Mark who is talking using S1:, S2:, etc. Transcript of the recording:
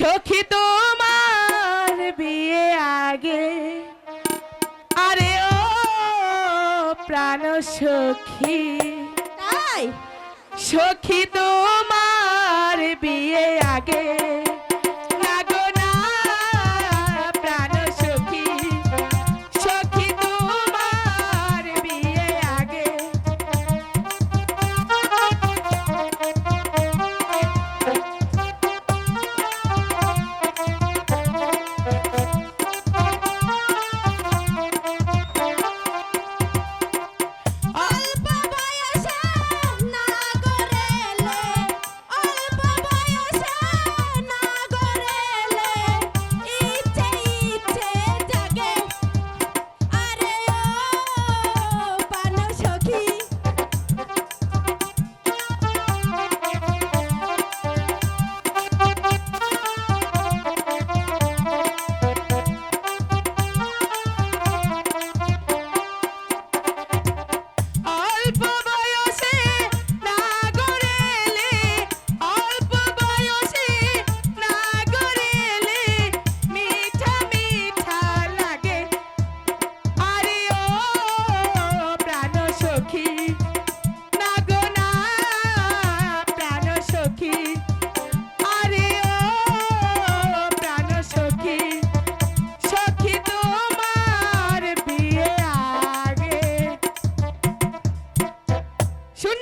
S1: সখী তোমার বিয়ে আগে। আরে ও প্রাণ সখী।
S2: তাই?
S1: সখী তোমার